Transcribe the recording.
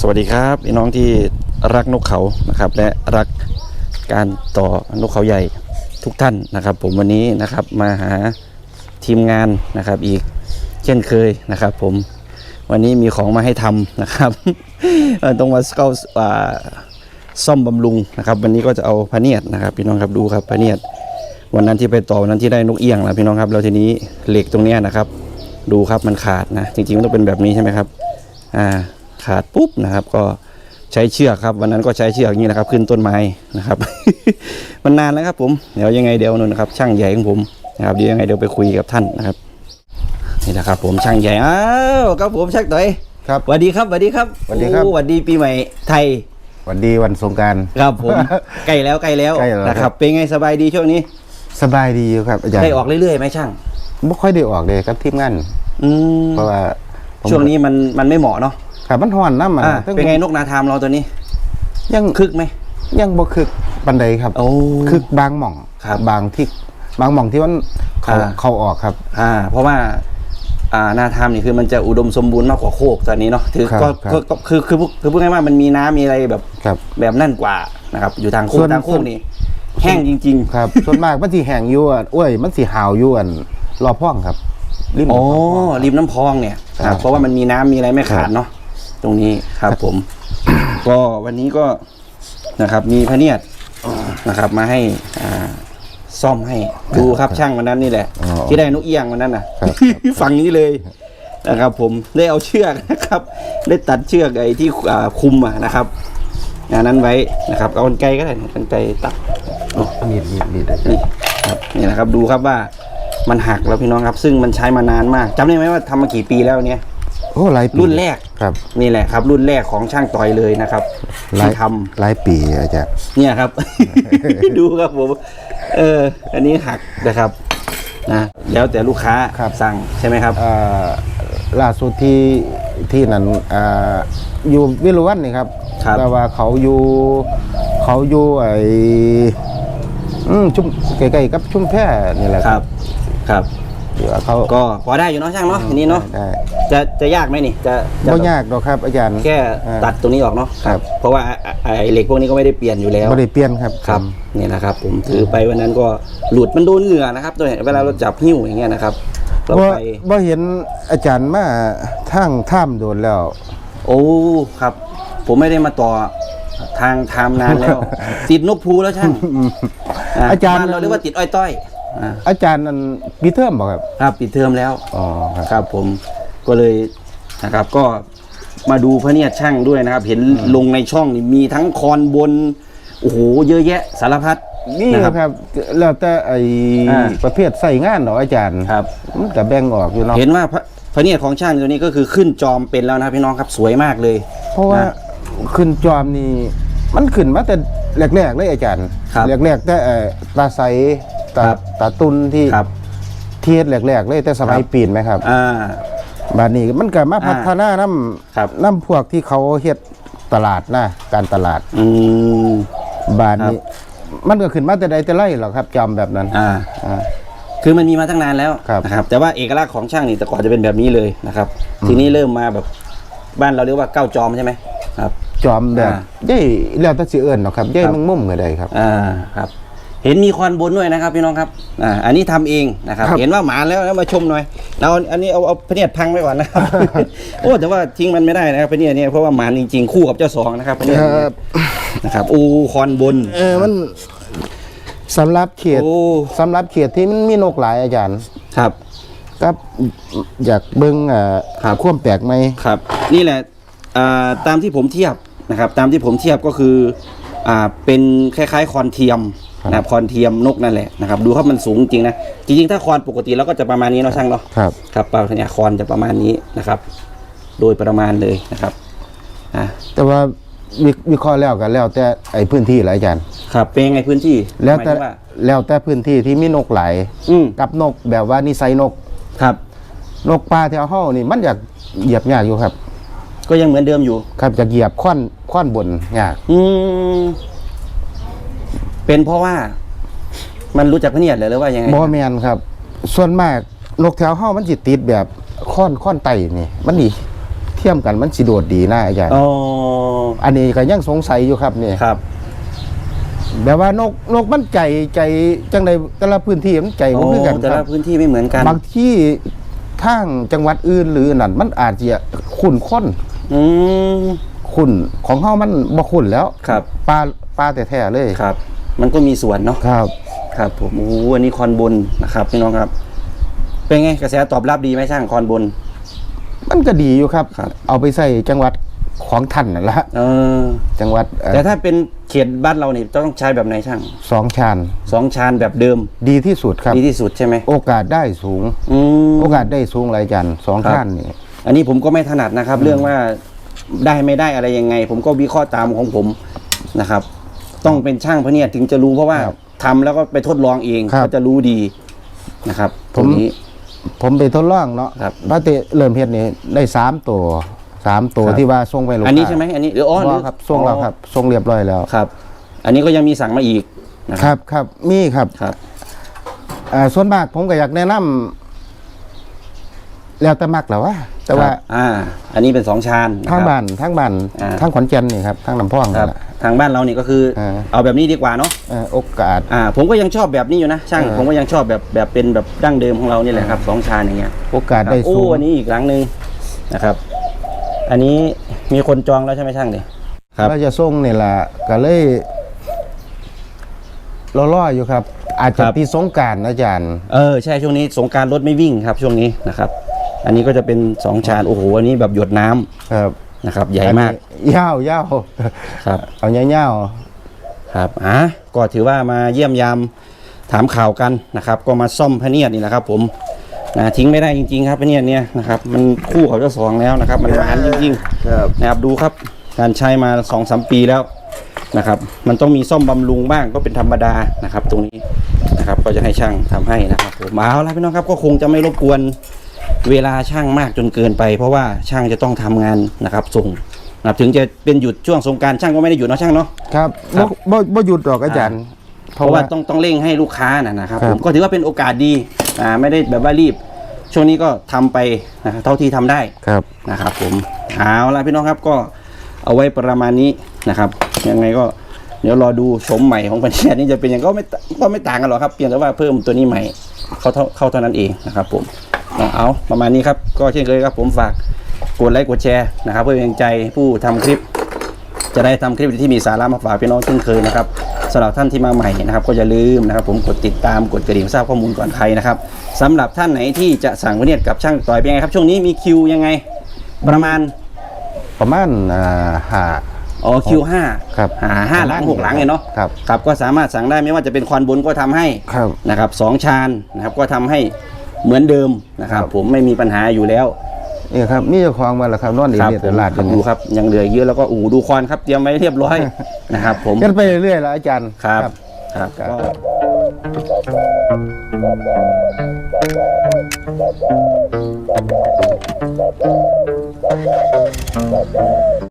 สวัสดีครับพี่น้องที่รักนกเขานะครับ และรักการต่อนกเขาใหญ่ทุกท่านนะครับ ผมวันนี้นะครับมาหาทีมงานนะครับอีกเช่นเคยนะครับ ผมวันนี้มีของมาให้ทำนะครับต้องมาเกาอ่าซ่อมบำรุงนะครับ วันนี้ก็จะเอาพเนียดนะครับ พี่น้องครับดูครับพเนียดวันนั้นที่ไปต่อวันนั้นที่ได้นกเอี้ยงแล้วพี่น้องครับแล้วทีนี้เหล็กตรงเนี้ยนะครับ ดูครับมันขาดนะจริงๆมันต้องเป็นแบบนี้ใช่ไหมครับอ่า ขาดปุ๊บนะครับ ก็ใช้เชือกครับ วันนั้นก็ใช้เชือกอย่างนี้นะครับ ขึ้นต้นไม้นะครับ มันนานแล้วครับผมเดี๋ยวยังไงเดี๋ยวนู่นนะครับ ช่างใหญ่ของผมนะครับเดี๋ยวยังไงเดี๋ยวไปคุยกับท่านนะครับนี่นะครับผมช่างใหญ่อ้าวครับผมช่างต่อยครับสวัสดีครับสวัสดีครับสวัสดีครับ โอ้สวัสดีปีใหม่ไทยวันดีวันสงกราร ครับผม ใกล้แล้วใกล้แล้วใกล้แล้วนะคครัรับบเป็นไงสบายดีช่วงนี้สบายดีอยู่ครับอาจารย์ได้ออกเรื่อยๆไหมช่าง ไม่ค่อยได้ออกเลยครับทีมงาน อืมเพราะว่าผมช่วงนี้มันมันไม่เหมาะเนาะ ครับมันห่อนน้ำมันอ่าทั้งเป็นไงนกนาทามเราตัวนี้ ยังคึกไหมยังบ่คึกปันใดครับโอ้ คึกบางหม่องครับบางที่บางหม่องที่มันเขาอ่า เขาออกครับ อ่า เพราะว่า อ่านาทามนี่คือมันจะอุดมสมบูรณ์มากกว่าโคกตอนนี้เนาะถือครับก็ครับ ก็ก็คือคือคือคือพูดง่ายๆว่ามันมีน้ำมีอะไรแบบครับ แบบนั่นกว่านะครับ อยู่ทางโคส่กวน ทางโคกนี่แห้งจริงครับ ส่วนมากมันสิแห้งอยู่อะอ้วยมันสิหาวอยู่อันรอพ่องครับริมๆโอ้รบพ่องริมน้ำพองเนี่ยครับ ครับเพราะว่ามันมีน้ำมีอะไรไม่ขาดเนาะ ตรงนี้ครับผม ก็วันนี้ก็นะครับ มีพระเนียดนะครับ มาให้อ่าซ่อมให้ดูครับช่างวันนั้นนี่แหละ อ๋อที่ได้นกเอี้ยงวันนั้นน่ะ ครับฝั่งนี้เลยนะครับ ผมได้เอาเชือกนะครับ ได้ตัดเชือกไอ้ที่อ่าคุมอะนะครับอันนั้นไว้นะครับ เอากรรไกรก็ได้กรรไกรตัด มีดมีดมีดอาจารนี่ย์ครับนี่นะครับดูครับว่ามันหักแล้วพี่น้องครับ ซึ่งมันใช้มานานมากจำได้ไหมว่าทำมากี่ปีแล้วเนี่ย โอ้หลายปีรุ่นแรกครับนี่แหละครับ รุ่นแรกของช่างต่อยเลยนะครับหลายที่ทำหลายปีอาจารย์เนี่ยครับ ดูครับผมเอออันนี้หักนะครับนะแล้วแต่ลูกค้าสั่งใช่ไหมครับอ่าล่าสุดที่ที่นั่นอ่าอยู่วิรุวันนี่ครับครับแต่ว่าเขาอยู่เขาอยู่ไอ้อืมชุ่มใกล้ๆกับชุ่มแพนี่แหละครับ ครับ เดี๋ยวเขาก็พอได้อยู่เนาะช่างเนาะอันนี้เนาะได้จะจะยากไหมนี่จะจะไม่ยากหรอกครับอาจารย์ แค่อ่าตัดตรงนี้ออกเนาะครับ เพราะว่าไอ้ไอ้เหล็กพวกนี้ก็ไม่ได้เปลี่ยนอยู่แล้วไม่ได้เปลี่ยนครับครับนี่นะครับ ผมถือไปวันนั้นก็หลุดมันโดนเหงื่อนะครับตัวเวลาเราจับหิ้วอย่างเงี้ยนะครับเราว่าไปว่าเห็นอาจารย์มาทั้งถ้ำโดนแล้ว โอ้ครับ ผมไม่ได้มาต่อทางไทม์นานแล้ว ติดนกพูแล้วช่างอาจารย์บ้นเราเรียกว่าติดอ้อยต้อย อ่าอาจารย์นั่นปีเทอมบอกครับครับปิดเทอมแล้วอ๋อครับครับผมก็เลยนะครับก็มาดูพระเนียดช่างด้วยนะครับ เห็นลงในช่องนี่มีทั้งคอนบนโอ้โหเยอะแยะสารพัด นี่นะครับครับแล้วแต่ไอ้อ่า ประเภทใส่งานเหรออาจารย์ครับ มันก็แบ่งออกอยู่เนาะเห็นว่าพระพระเนียดของช่างตัวนี้ก็คือขึ้นจอมเป็นแล้วนะครับพี่น้องครับสวยมากเลย เพราะว่านะขึ้นจอมนี่มันขึ้นมาแต่แรกๆเลยอาจารย์ครับ แรกๆแต่เอ่อตาใส ตาครับ ตาตุนที่ครับ เทียดแรกๆเลยแต่สมัยครับ ปีนไหมครับอ่า บาดนี้มันก็มาพัฒนาน้ครับำน้ำพวกที่เขาเฮ็ดตลาดนะการตลาดอืม บาดนี้ มันก็ขึ้นมาแต่ใดแต่ไรหรอกครับจอมแบบนั้น อ่า อ่า คือมันมีมาตั้งนานแล้วครับนะครับ แต่ว่าเอกลักษณ์ของช่างนี่แต่ก่อนจะเป็นแบบนี้เลยนะครับ ทีนี้เริ่มมาแบบบ้านเราเรียกว่าเก้าจอมใช่ไหมครับ จอมแบบอ่าย่ายแล้วแต่สิเอิ้นเนาะครับย่ายครับมึงมุ่มก็ได้ครับ อ่าครับ เห็นมีคอนบนด้วยนะครับพี่น้องครับอ่าอันนี้ทำเองนะครับครับ เห็นว่าหมาแล้วแล้วมาชมหน่อยเราอันนี้เอาเอาพระเนียดพังไว้ก่อนนะครับโอ้แต่ว่าทิ้งมันไม่ได้นะครับพระเนียดเนี่ยเพราะว่าหมาจริงๆคู่กับเจ้าสองนะครับพระเนียดเนี่ยนะครับโอ้คอนบนเออมันสำหรับเขตโอ้สำหรับเขตที่มันมีนกหลายอาจารย์ครับครับอยากเบิ่งเอ่อครับความแปลกไหมครับ นี่แหละอ่าตามที่ผมเทียบนะครับ ตามที่ผมเทียบก็คืออ่าเป็นคล้ายๆคอนเทียม นะครับคอนเทียมนกนั่นแหละนะครับดูครับมันสูงจริงนะจริงๆ ถ้าคอนปกติเราก็จะประมาณนี้เนาะช่างเนาะครับครับปลาเนี่ยคอนจะประมาณนี้นะครับ โดยประมาณเลยนะครับอ่าแต่ว่าวิวิเคราะห์แล้วกันแล้วแต่ไอ้พื้นที่หลายอาจารย์ครับเป็นยังไงพื้นที่แล้วแต่หมายถึงว่าแล้วแต่พื้นที่ที่มีนกหลายอืมกับนกแบบว่านิสัยนกครับ นกป่าแถวเฮานี่มันอยากเหยียบยากอยู่ครับ ก็ยังเหมือนเดิมอยู่ ครับจะเหยียบค่อนค่อนบนยากอืม เป็นเพราะว่ามันรู้จักพระเนียดเลยหรือว่ายังไงบ่แม่นครับ ส่วนมากนกแถวเฮามันสิติดแบบค่อนค่อนไตนี่ มันนี่เทีทียมกันมันสิโดดดีนะอาจารย์อ๋อ อันนี้ก็ยังสงสัยอยู่ครับนี่ครับ แบบว่านกนกมันใจใจจังในแต่ละพื้นที่มันใจบ่โอ้คือกันแต่คละรับพื้นที่ไม่เหมือนกัน บางที่ทางจังหวัดอื่นหรือนั่นมันอาจจะขุ่นค้นอืม ขุ่นของเฮามันบ่ขุ่นแล้วครับ ปลาปลาแท้ๆเลย ครับ มันก็มีส่วนเนาะครับ ครับผมโอ้โหอันนี้คอนบนนะครับพี่น้องครับ เป็นไงกระแสตอบรับดีไหมช่างคอนบน มันก็ดีอยู่ครับ ครับ เอาไปใส่จังหวัดของท่านนั่นละเออ จังหวัดเอ่อแต่ถ้าเป็นเขตบ้านเราเนี่ยต้องใช้แบบไหนช่างสองชานสองชานแบบเดิมดีที่สุดครับ ดีที่สุดใช่ไหมโอกาสได้สูง อืม โอกาสได้สูงหลายจันสองครับชานนี่ อันนี้ผมก็ไม่ถนัดนะครับ เรื่องว่าได้ไม่ได้อะไรยังไง ผมก็วิเคราะห์ตามของผมนะครับ ต้องเป็นช่างพะเนียดถึงจะรู้เพราะว่าทำแล้วก็ไปทดลองเองก็จะรู้ดีนะครับตรงนี้ผมไปทดลองเนาะครับพระเตเริ่มเฮ็ดนี่ได้สามตัวสามตัวครับที่ว่าส่งไปลูกค้าอันนี้ใช่ไหมอันนี้หรืออ๋อหบ่รือครับส่งแล้วครับส่งเรียบร้อยแล้วครับ อันนี้ก็ยังมีสั่งมาอีกนะคครับรับครับมีครับครับอ่าส่วนมากผมก็อยากแนะนำ แล้วแต่มักแหละว่าแต่ว่าครับอ่า อันนี้เป็นสองชานนะทางครับบ้านทางบ้านอ่า ทางขอนแก่นนี่ครับทางลำพองคนั่รันบแหละ ทางบ้านเรานี่ก็คืออา เอาแบบนี้ดีกว่าเนาะเอ่อโอกาส อ่า ผมก็ยังชอบแบบนี้อยู่นะช่างเออผมก็ยังชอบแบบแบบเป็นแบบดั้งเดิมของเรานี่แหละครับสองชานอย่างเงี้ยโอกาสครับได้โอ้สูงอันนี้อีกหลังหนึ่งนะครับ อันนี้มีคนจองแล้วใช่ไหมช่างดิครับ เราจะส่งนี่ล่ะก็เลยรอรออยู่ครับ อาจจะที่สงกรารอาจารย์ เออใช่ช่วงนี้สงกรารรถไม่วิ่งครับช่วงนี้นะครับ อันนี้ก็จะเป็นสองชานโอ้โหอันนี้แบบหยดน้ำครับนะครับใหญ่มากอันนี้ยาวยาวครับ เอาเงาวครับอะก็ถือว่ามาเยี่ยมยามถามข่าวกันนะครับ ก็มาซ่อมพะเนียดนี่แหละครับ ผมนะทิ้งไม่ได้จริง ๆ ครับพะเนียดเนี่ยนะครับ มันคู่เขาเจ้าสองแล้วนะครับ มันหวานจริงๆครับๆนะครับดูครับ การใช้มาสองสามปีแล้วนะครับ มันต้องมีซ่อมบำรุงบ้างก็เป็นธรรมดานะครับ ตรงนี้นะครับ ก็จะให้ช่างทำให้นะครับผมเอาละพี่น้องครับก็คงจะไม่รบกวน เวลาช่างมากจนเกินไป เพราะว่าช่างจะต้องทำงานนะครับ ส่งนะครับถึงจะเป็นหยุดช่วงสงกรารช่างก็ไม่ได้หยุดเนาะช่างเนาะครับครับบ่บ่บ่หยุดหรอกอาจารย์ เพราะว่าต้องต้องเร่งให้ลูกค้านะนะครับครับ ผมก็ถือว่าเป็นโอกาสดีอ่าไม่ได้แบบว่ารีบ ช่วงนี้ก็ทำไปนะครับเท่าที่ทำได้ ครับ นะครับผมเอาละพี่น้องครับก็เอาไว้ประมาณนี้นะครับ ยังไงก็เดี๋ยวรอดูชมใหม่ของประเทศนี้จะเป็นยังไงก็ไม่ตก็ไม่ต่างกันหรอกครับเพียงแต่ว่าเพิ่มตัวนี้ใหม่ เข้าเท่าเข้าเท่านั้นเองนะครับผม เอาเอาประมาณนี้ครับ ก็เช่นเคยครับผมฝากกดไลค์กดแชร์นะครับ เพื่อเป็นกำลังใจผู้ทำคลิป จะได้ทำคลิปที่มีสาระมาฝากพี่น้องเช่นเคยนะครับสำหรับท่านที่มาใหม่นะครับ ก็อย่าลืมนะครับ ผมกดติดตามกดกระดิ่งทราบข้อมูลก่อนใครนะครับสำหรับท่านไหนที่จะสั่งพเนียดกับช่างต่อยเป็นไงครับ ช่วงนี้มีคิวยังไง ประมาณประมาณอ่าห้า อ๋อคิวห้าครับหาห้าหลังหกหลังเลยเนาะครับ ครับก็สามารถสั่งได้ไม่ว่าจะเป็นคอนบนก็ทำให้ครับ นะครับสองชานนะครับก็ทำให้ เหมือนเดิมนะครับครับ ผมไม่มีปัญหาอยู่แล้วนี่ครับมีเจ้าของมาแล้วครับนอนดีครับเรียดผมตลาดครับดูครับยังเหลืออีกเยอะแล้วก็อู่ดูคอนครับเตรียมไว้เรียบร้อยนะครับ ผมกันไปเรื่อยๆแล้วอาจารย์ครับครับครับก็